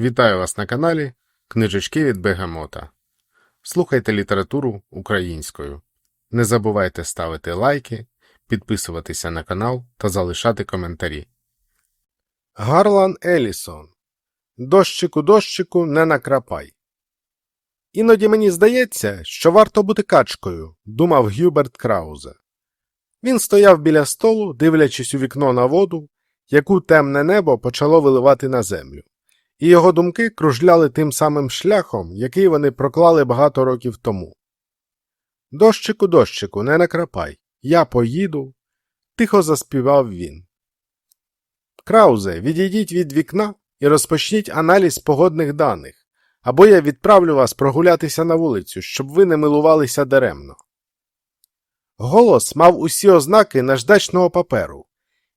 Вітаю вас на каналі Книжечки від Бегамота. Слухайте літературу українською. Не забувайте ставити лайки, підписуватися на канал та залишати коментарі. Гарлан Елісон Дощику, дощику, не накрапай. Іноді мені здається, що варто бути качкою, думав Гюберт Краузе. Він стояв біля столу, дивлячись у вікно на воду, яку темне небо почало виливати на землю і його думки кружляли тим самим шляхом, який вони проклали багато років тому. Дощику, дощику, не накрапай, я поїду, тихо заспівав він. Краузе, відійдіть від вікна і розпочніть аналіз погодних даних, або я відправлю вас прогулятися на вулицю, щоб ви не милувалися даремно. Голос мав усі ознаки наждачного паперу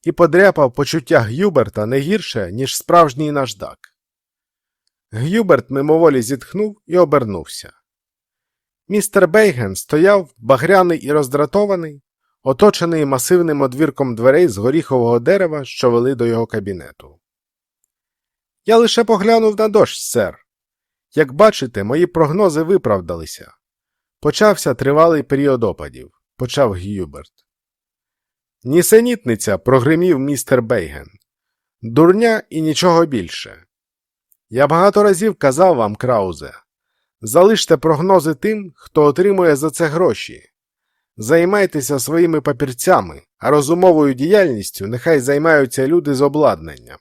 і подряпав почуття Гюберта не гірше, ніж справжній наждак. Гюберт мимоволі зітхнув і обернувся. Містер Бейген стояв, багряний і роздратований, оточений масивним одвірком дверей з горіхового дерева, що вели до його кабінету. Я лише поглянув на дощ, сер. Як бачите, мої прогнози виправдалися. Почався тривалий період опадів, почав Гюберт. Нісенітниця, прогримів містер Бейген. Дурня і нічого більше. Я багато разів казав вам, Краузе, залиште прогнози тим, хто отримує за це гроші. Займайтеся своїми папірцями, а розумовою діяльністю нехай займаються люди з обладнанням.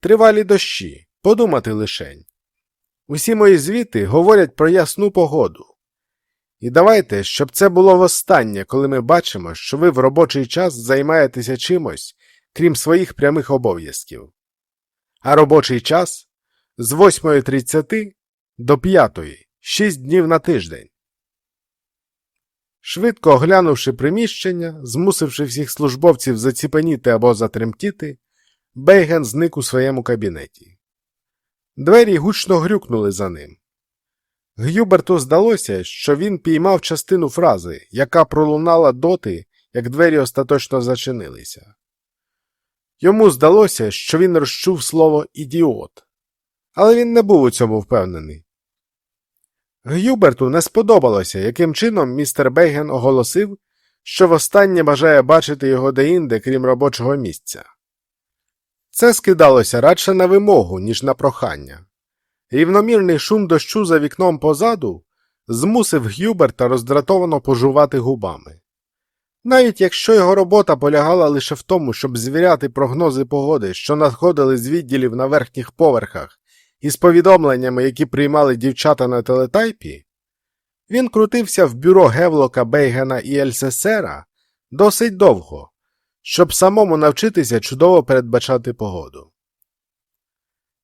Тривалі дощі, подумати лишень. Усі мої звіти говорять про ясну погоду. І давайте, щоб це було востаннє, коли ми бачимо, що ви в робочий час займаєтеся чимось, крім своїх прямих обов'язків. А робочий час з 8.30 до 5, 6 днів на тиждень. Швидко оглянувши приміщення, змусивши всіх службовців заціпеніти або затремтіти, Бейген зник у своєму кабінеті. Двері гучно грюкнули за ним. Гюберту здалося, що він піймав частину фрази, яка пролунала доти, як двері остаточно зачинилися. Йому здалося, що він розчув слово ідіот але він не був у цьому впевнений. Гюберту не сподобалося, яким чином містер Бейген оголосив, що востаннє бажає бачити його деінде, крім робочого місця. Це скидалося радше на вимогу, ніж на прохання. Рівномірний шум дощу за вікном позаду змусив Гюберта роздратовано пожувати губами. Навіть якщо його робота полягала лише в тому, щоб звіряти прогнози погоди, що надходили з відділів на верхніх поверхах, із повідомленнями, які приймали дівчата на телетайпі, він крутився в бюро Гевлока Бейгена і Ельсесера досить довго, щоб самому навчитися чудово передбачати погоду.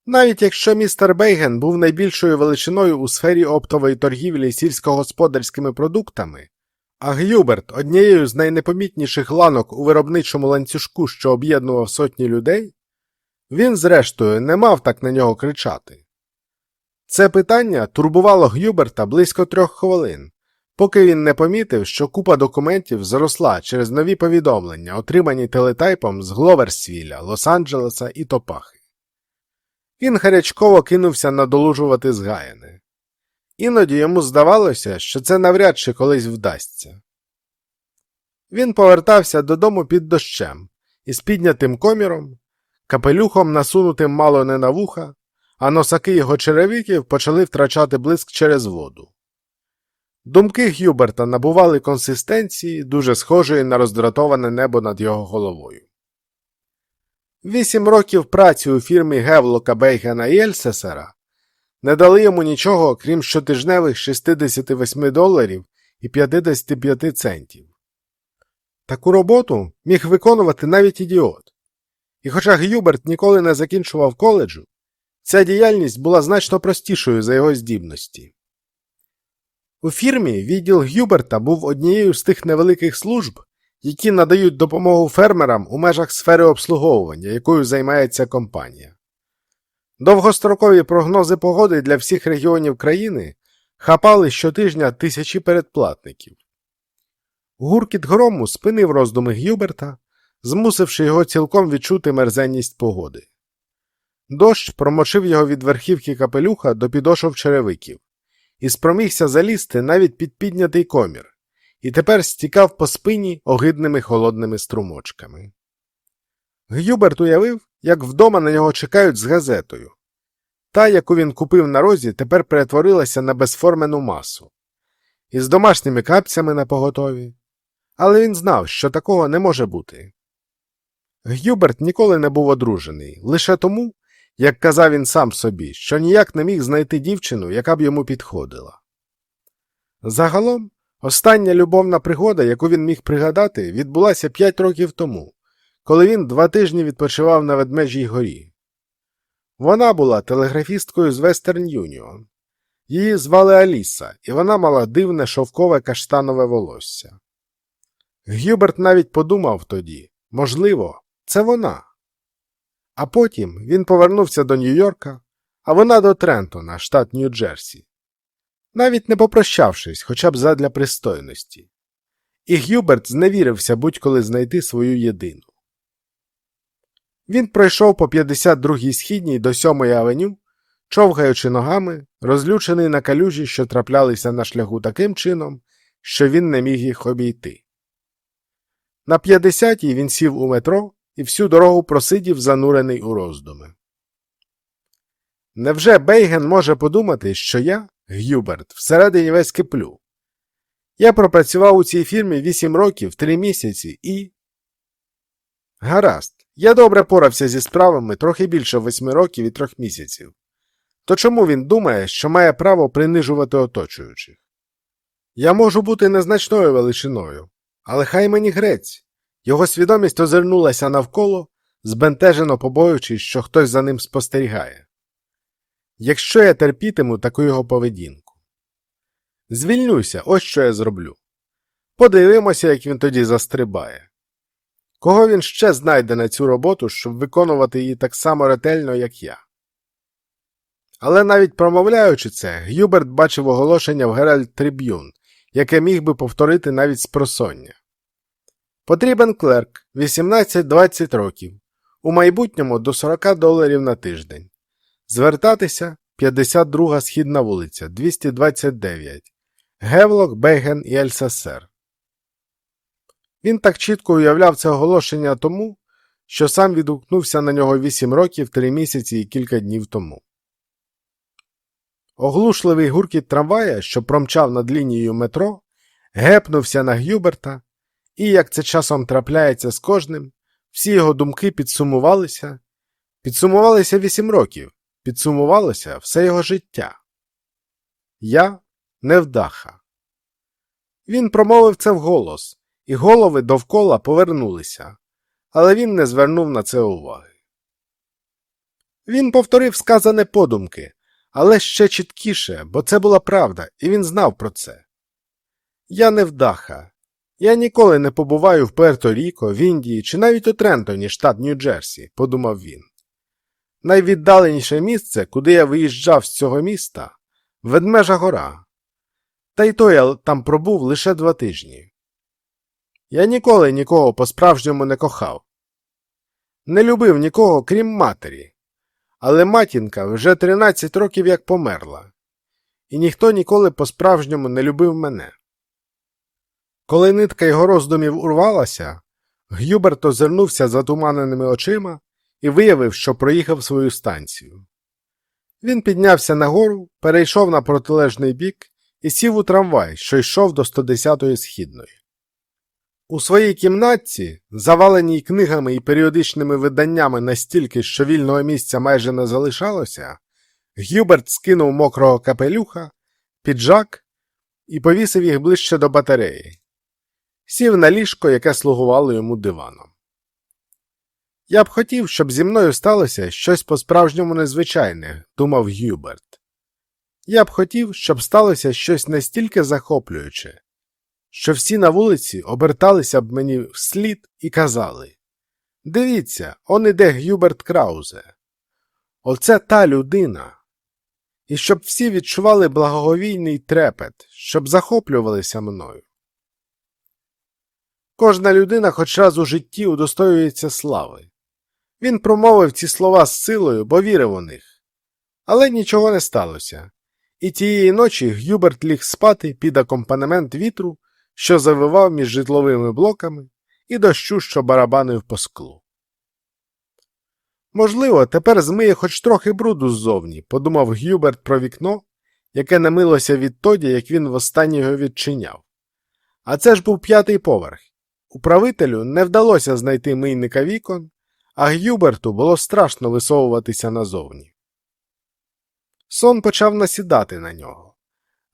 Навіть якщо містер Бейген був найбільшою величиною у сфері оптової торгівлі сільськогосподарськими продуктами, а Гюберт однією з найнепомітніших ланок у виробничому ланцюжку, що об'єднував сотні людей, він, зрештою, не мав так на нього кричати. Це питання турбувало Гюберта близько трьох хвилин, поки він не помітив, що купа документів зросла через нові повідомлення, отримані телетайпом з Гловерсвіля, Лос-Анджелеса і Топахи. Він гарячково кинувся надолужувати згаяне. Іноді йому здавалося, що це навряд чи колись вдасться. Він повертався додому під дощем із піднятим коміром, капелюхом насунутим мало не на вуха, а носаки його черевиків почали втрачати блиск через воду. Думки Гюберта набували консистенції, дуже схожої на роздратоване небо над його головою. Вісім років праці у фірмі Гевлока Бейгена і Ельсесера не дали йому нічого, крім щотижневих 68 доларів і 55 центів. Таку роботу міг виконувати навіть ідіот. І хоча Гюберт ніколи не закінчував коледжу, ця діяльність була значно простішою за його здібності. У фірмі відділ Гюберта був однією з тих невеликих служб, які надають допомогу фермерам у межах сфери обслуговування, якою займається компанія. Довгострокові прогнози погоди для всіх регіонів країни хапали щотижня тисячі передплатників. Гуркіт грому спинив роздуми Гюберта, змусивши його цілком відчути мерзенність погоди. Дощ промочив його від верхівки капелюха до підошов черевиків, і спромігся залізти навіть під піднятий комір, і тепер стікав по спині огидними холодними струмочками. Гюберт уявив, як вдома на нього чекають з газетою. Та, яку він купив на розі, тепер перетворилася на безформену масу, із домашніми капцями на поготові. Але він знав, що такого не може бути. Гюберт ніколи не був одружений, лише тому, як казав він сам собі, що ніяк не міг знайти дівчину, яка б йому підходила. Загалом, остання любовна пригода, яку він міг пригадати, відбулася п'ять років тому, коли він два тижні відпочивав на Ведмежій горі. Вона була телеграфісткою з Western Union. Її звали Аліса, і вона мала дивне шовкове каштанове волосся. Гюберт навіть подумав тоді можливо, це вона. А потім він повернувся до Нью-Йорка, а вона до Трентона, штат Нью-Джерсі, навіть не попрощавшись хоча б задля пристойності. І Гюберт зневірився будь-коли знайти свою єдину. Він пройшов по 52-й східній до 7-ї авеню, човгаючи ногами, розлючений на калюжі, що траплялися на шляху таким чином, що він не міг їх обійти. На 50-й він сів у метро і всю дорогу просидів, занурений у роздуми. Невже Бейген може подумати, що я, Гюберт, всередині весь киплю? Я пропрацював у цій фірмі 8 років, 3 місяці і. Гаразд, я добре порався зі справами трохи більше 8 років і 3 місяців. То чому він думає, що має право принижувати оточуючих? Я можу бути незначною величиною, але хай мені грець. Його свідомість озирнулася навколо, збентежено побоюючись, що хтось за ним спостерігає. Якщо я терпітиму таку його поведінку. Звільнюся, ось що я зроблю. Подивимося, як він тоді застрибає. Кого він ще знайде на цю роботу, щоб виконувати її так само ретельно, як я. Але навіть промовляючи це, Гюберт бачив оголошення в Геральт Триб'юн, яке міг би повторити навіть спросоння. Потрібен клерк 18-20 років, у майбутньому до 40 доларів на тиждень. Звертатися 52 східна вулиця 229, Гевлок, Бейген і Ельсасер. Він так чітко уявляв це оголошення тому, що сам відгукнувся на нього 8 років, 3 місяці і кілька днів тому. Оглушливий гуркіт трамвая, що промчав над лінією метро, гепнувся на Гюберта, і, як це часом трапляється з кожним, всі його думки підсумувалися, підсумувалися вісім років, підсумувалося все його життя. Я невдаха. Він промовив це вголос, і голови довкола повернулися, але він не звернув на це уваги. Він повторив сказане подумки, але ще чіткіше, бо це була правда, і він знав про це. Я невдаха. Я ніколи не побуваю в Пуерто-Ріко, в Індії чи навіть у Трентоні, штат Нью-Джерсі, подумав він. Найвіддаленіше місце, куди я виїжджав з цього міста Ведмежа гора. Та й то я там пробув лише два тижні. Я ніколи нікого по-справжньому не кохав. Не любив нікого, крім матері. Але матінка вже 13 років як померла, і ніхто ніколи по-справжньому не любив мене. Коли нитка його роздумів урвалася, Гюберт озирнувся затуманеними очима і виявив, що проїхав свою станцію. Він піднявся нагору, перейшов на протилежний бік і сів у трамвай, що йшов до 110-ї східної. У своїй кімнатці, заваленій книгами і періодичними виданнями настільки, що вільного місця майже не залишалося, Гюберт скинув мокрого капелюха, піджак і повісив їх ближче до батареї. Сів на ліжко, яке слугувало йому диваном. Я б хотів, щоб зі мною сталося щось по-справжньому незвичайне, думав Гюберт. Я б хотів, щоб сталося щось настільки захоплююче, що всі на вулиці оберталися б мені вслід і казали Дивіться, он іде Гюберт Краузе. Оце та людина. І щоб всі відчували благоговійний трепет, щоб захоплювалися мною. Кожна людина хоч раз у житті удостоюється слави. Він промовив ці слова з силою, бо вірив у них. Але нічого не сталося, і тієї ночі Гюберт ліг спати під акомпанемент вітру, що завивав між житловими блоками, і дощу, що барабанив по склу. Можливо, тепер змиє хоч трохи бруду ззовні, подумав Гюберт про вікно, яке намилося відтоді, як він востаннє його відчиняв. А це ж був п'ятий поверх. Управителю не вдалося знайти мийника вікон, а Гюберту було страшно висовуватися назовні. Сон почав насідати на нього.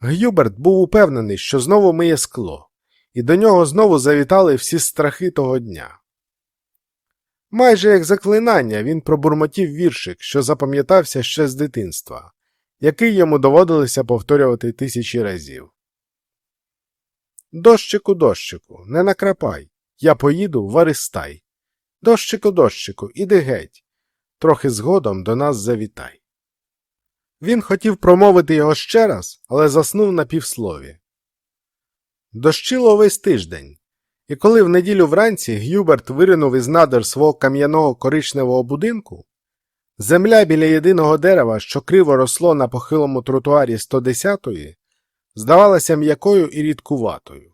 Гюберт був упевнений, що знову миє скло, і до нього знову завітали всі страхи того дня. Майже як заклинання він пробурмотів віршик, що запам'ятався ще з дитинства, який йому доводилося повторювати тисячі разів. Дощику, дощику, не накрапай, я поїду в Аристай. Дощику, дощику, іди геть, трохи згодом до нас завітай. Він хотів промовити його ще раз, але заснув на півслові. Дощило весь тиждень, і коли в неділю вранці Гюберт виринув із надр свого кам'яного коричневого будинку, земля біля єдиного дерева, що криво росло на похилому тротуарі 110-ї, здавалася м'якою і рідкуватою.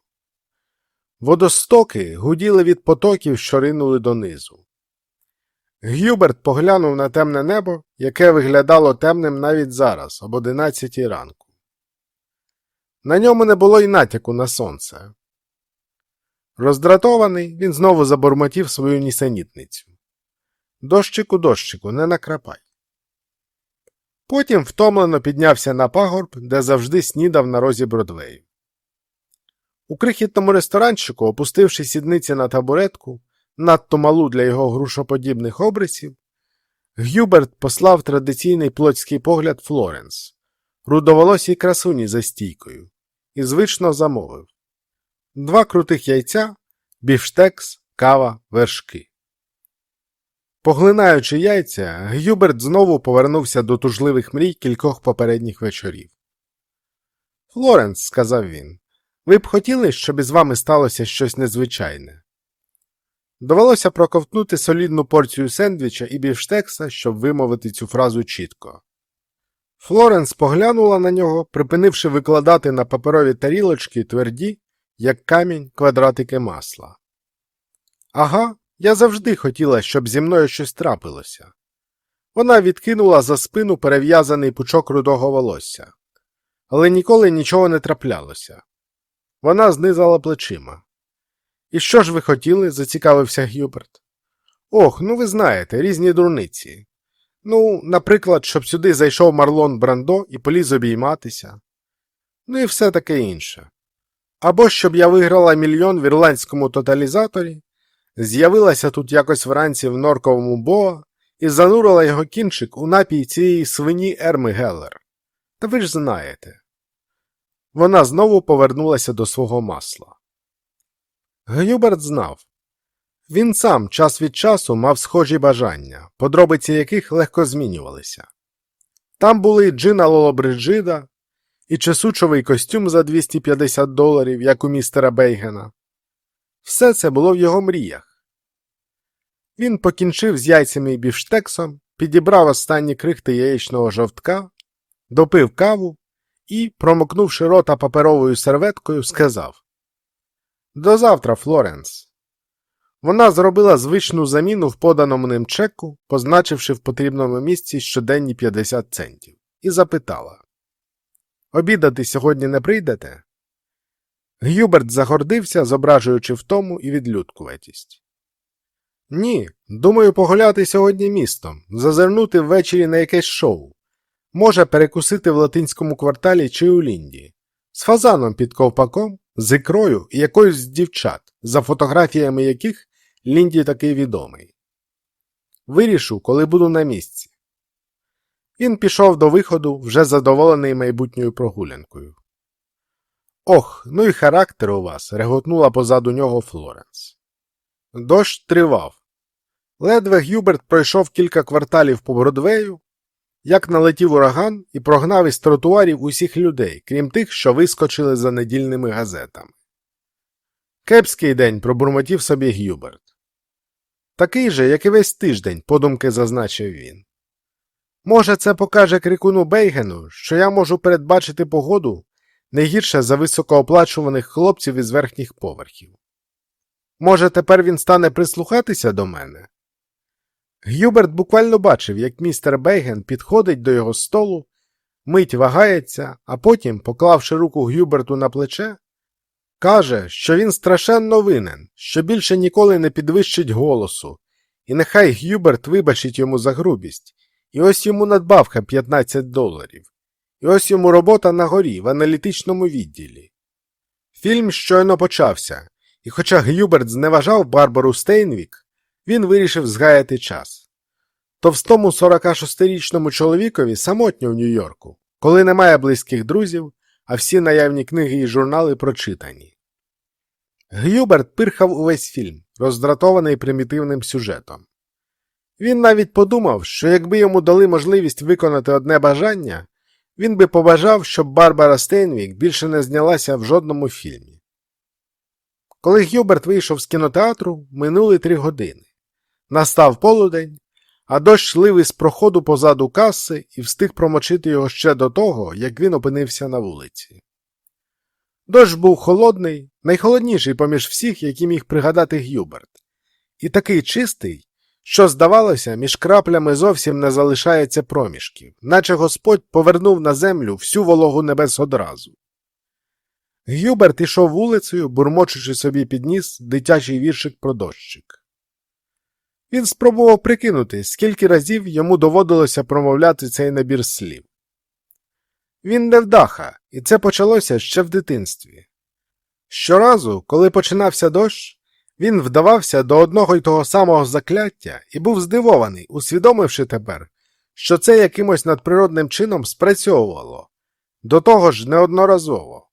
Водостоки гуділи від потоків, що ринули донизу. Гюберт поглянув на темне небо, яке виглядало темним навіть зараз, об одинадцятій ранку. На ньому не було й натяку на сонце. Роздратований, він знову забормотів свою нісенітницю. Дощику, дощику, не накрапай. Потім втомлено піднявся на пагорб, де завжди снідав на розі Бродвею. У крихітному ресторанчику, опустивши сідниці на табуретку, надто малу для його грушоподібних обрисів, Гюберт послав традиційний плотський погляд Флоренс, рудоволосій красуні за стійкою, і звично замовив два крутих яйця, біфштекс, кава, вершки. Поглинаючи яйця, Гюберт знову повернувся до тужливих мрій кількох попередніх вечорів. Флоренс, сказав він, ви б хотіли, щоб із вами сталося щось незвичайне. Довелося проковтнути солідну порцію сендвіча і бівштекса, щоб вимовити цю фразу чітко. Флоренс поглянула на нього, припинивши викладати на паперові тарілочки тверді, як камінь, квадратики масла. Ага, я завжди хотіла, щоб зі мною щось трапилося. Вона відкинула за спину перев'язаний пучок рудого волосся, але ніколи нічого не траплялося. Вона знизала плечима. І що ж ви хотіли? зацікавився Гюберт. Ох, ну ви знаєте, різні дурниці. Ну, наприклад, щоб сюди зайшов Марлон Брандо і поліз обійматися. Ну і все таке інше. Або щоб я виграла мільйон в ірландському тоталізаторі, з'явилася тут якось вранці в норковому боа і занурила його кінчик у напій цієї свині Ерми Геллер. Та ви ж знаєте. Вона знову повернулася до свого масла. Гюберт знав. Він сам час від часу мав схожі бажання, подробиці яких легко змінювалися. Там були Джина Лолобриджида і чесучовий костюм за 250 доларів, як у містера Бейгена. Все це було в його мріях. Він покінчив з яйцями і бівштексом, підібрав останні крихти яєчного жовтка, допив каву і, промокнувши рота паперовою серветкою, сказав До завтра, Флоренс. Вона зробила звичну заміну в поданому ним чеку, позначивши в потрібному місці щоденні 50 центів, і запитала Обідати сьогодні не прийдете? Гюберт загордився, зображуючи втому і відлюдкуватість. Ні, думаю, погуляти сьогодні містом, зазирнути ввечері на якесь шоу. Може перекусити в латинському кварталі чи у Лінді, з фазаном під ковпаком, з ікрою і якоюсь з дівчат, за фотографіями яких Лінді такий відомий. Вирішу, коли буду на місці. Він пішов до виходу, вже задоволений майбутньою прогулянкою. Ох, ну і характер у вас, реготнула позаду нього Флоренс. Дощ тривав. Ледве Гюберт пройшов кілька кварталів по Бродвею, як налетів ураган і прогнав із тротуарів усіх людей, крім тих, що вискочили за недільними газетами. Кепський день пробурмотів собі Гюберт. Такий же, як і весь тиждень, подумки зазначив він. Може, це покаже крикуну Бейгену, що я можу передбачити погоду не за високооплачуваних хлопців із верхніх поверхів. Може, тепер він стане прислухатися до мене? Гюберт буквально бачив, як містер Бейген підходить до його столу, мить вагається, а потім, поклавши руку Гюберту на плече, каже, що він страшенно винен, що більше ніколи не підвищить голосу, і нехай Гюберт вибачить йому за грубість, і ось йому надбавка 15 доларів, і ось йому робота на горі в аналітичному відділі. Фільм щойно почався, і хоча Гюберт зневажав Барбару Стейнвік, він вирішив згаяти час. Товстому 46-річному чоловікові самотньо в Нью-Йорку, коли немає близьких друзів, а всі наявні книги і журнали прочитані. Гюберт пирхав увесь фільм, роздратований примітивним сюжетом. Він навіть подумав, що якби йому дали можливість виконати одне бажання, він би побажав, щоб Барбара Стейнвік більше не знялася в жодному фільмі. Коли Гюберт вийшов з кінотеатру, минули три години. Настав полудень, а дощ лив із проходу позаду каси і встиг промочити його ще до того, як він опинився на вулиці. Дощ був холодний, найхолодніший поміж всіх, які міг пригадати Гюберт, і такий чистий, що, здавалося, між краплями зовсім не залишається проміжків, наче Господь повернув на землю всю вологу небес одразу. Гюберт ішов вулицею, бурмочучи собі під ніс дитячий віршик про дощик. Він спробував прикинути, скільки разів йому доводилося промовляти цей набір слів. Він не вдаха, і це почалося ще в дитинстві. Щоразу, коли починався дощ, він вдавався до одного й того самого закляття і був здивований, усвідомивши тепер, що це якимось надприродним чином спрацьовувало, до того ж неодноразово.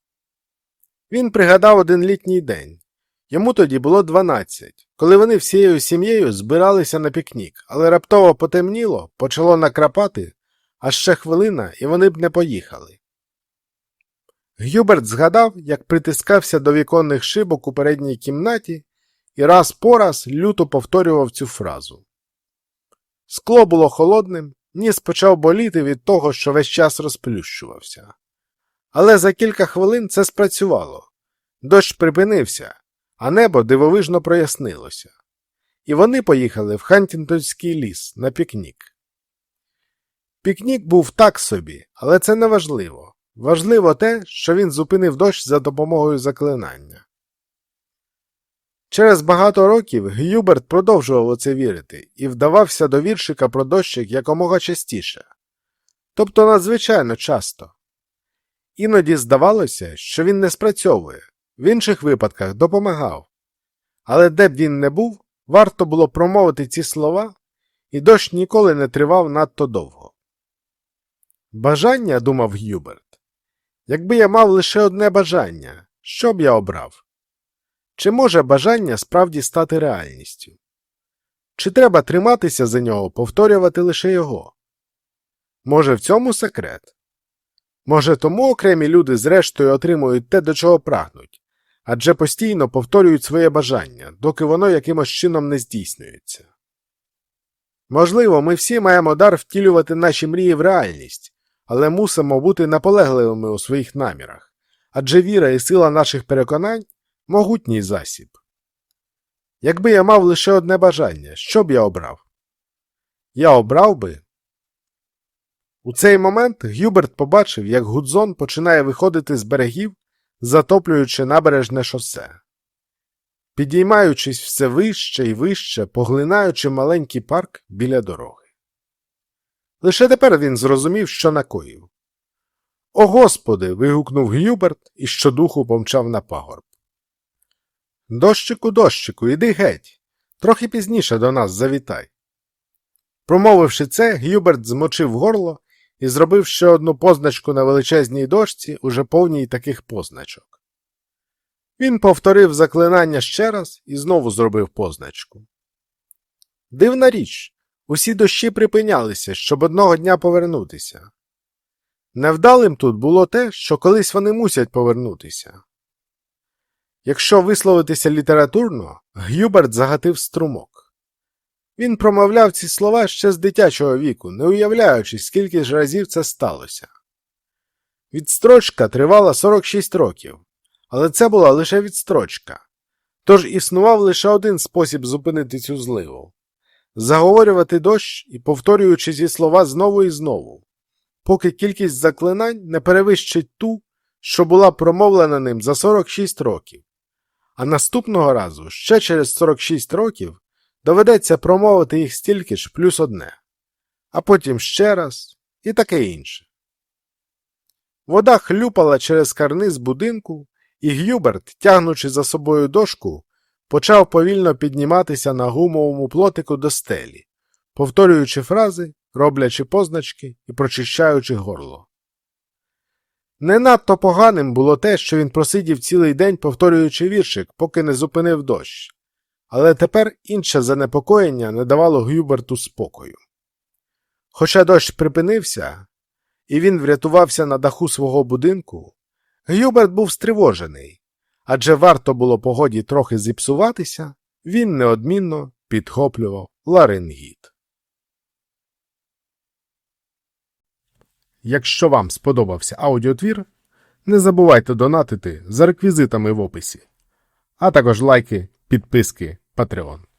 Він пригадав один літній день. Йому тоді було 12, коли вони всією сім'єю збиралися на пікнік, але раптово потемніло, почало накрапати, а ще хвилина, і вони б не поїхали. Гюберт згадав, як притискався до віконних шибок у передній кімнаті і раз по раз люто повторював цю фразу. Скло було холодним, ніс почав боліти від того, що весь час розплющувався. Але за кілька хвилин це спрацювало. Дощ припинився, а небо дивовижно прояснилося. І вони поїхали в Хантінтонський ліс на пікнік. Пікнік був так собі, але це не важливо. Важливо те, що він зупинив дощ за допомогою заклинання. Через багато років Гюберт продовжував у це вірити і вдавався до віршика про дощик якомога частіше, тобто надзвичайно часто. Іноді здавалося, що він не спрацьовує, в інших випадках допомагав. Але де б він не був, варто було промовити ці слова, і дощ ніколи не тривав надто довго. Бажання, думав Гюберт, якби я мав лише одне бажання, що б я обрав? Чи може бажання справді стати реальністю? Чи треба триматися за нього, повторювати лише його? Може, в цьому секрет? Може, тому окремі люди зрештою отримують те, до чого прагнуть, адже постійно повторюють своє бажання, доки воно якимось чином не здійснюється. Можливо, ми всі маємо дар втілювати наші мрії в реальність, але мусимо бути наполегливими у своїх намірах, адже віра і сила наших переконань могутній засіб. Якби я мав лише одне бажання, що б я обрав? Я обрав би. У цей момент Гюберт побачив, як Гудзон починає виходити з берегів, затоплюючи набережне шосе. Підіймаючись все вище і вище, поглинаючи маленький парк біля дороги. Лише тепер він зрозумів, що накоїв. О Господи. вигукнув Гюберт і щодуху помчав на пагорб. Дощику, дощику, іди геть. Трохи пізніше до нас завітай. Промовивши це, Гюберт змочив горло і зробив ще одну позначку на величезній дошці, уже повній таких позначок. Він повторив заклинання ще раз і знову зробив позначку. Дивна річ, усі дощі припинялися, щоб одного дня повернутися. Невдалим тут було те, що колись вони мусять повернутися. Якщо висловитися літературно, Гюберт загатив струмок. Він промовляв ці слова ще з дитячого віку, не уявляючи, скільки ж разів це сталося. Відстрочка тривала 46 років, але це була лише відстрочка. Тож існував лише один спосіб зупинити цю зливу заговорювати дощ і повторюючи ці слова знову і знову, поки кількість заклинань не перевищить ту, що була промовлена ним за 46 років. А наступного разу, ще через 46 років, доведеться промовити їх стільки ж плюс одне, а потім ще раз і таке інше. Вода хлюпала через карниз будинку, і Гюберт, тягнучи за собою дошку, почав повільно підніматися на гумовому плотику до стелі, повторюючи фрази, роблячи позначки і прочищаючи горло. Не надто поганим було те, що він просидів цілий день, повторюючи віршик, поки не зупинив дощ, але тепер інше занепокоєння не давало Гюберту спокою. Хоча дощ припинився, і він врятувався на даху свого будинку, Гюберт був стривожений, адже варто було погоді трохи зіпсуватися, він неодмінно підхоплював ларингіт. Якщо вам сподобався аудіотвір, не забувайте донатити за реквізитами в описі, а також лайки, підписки, Patreon.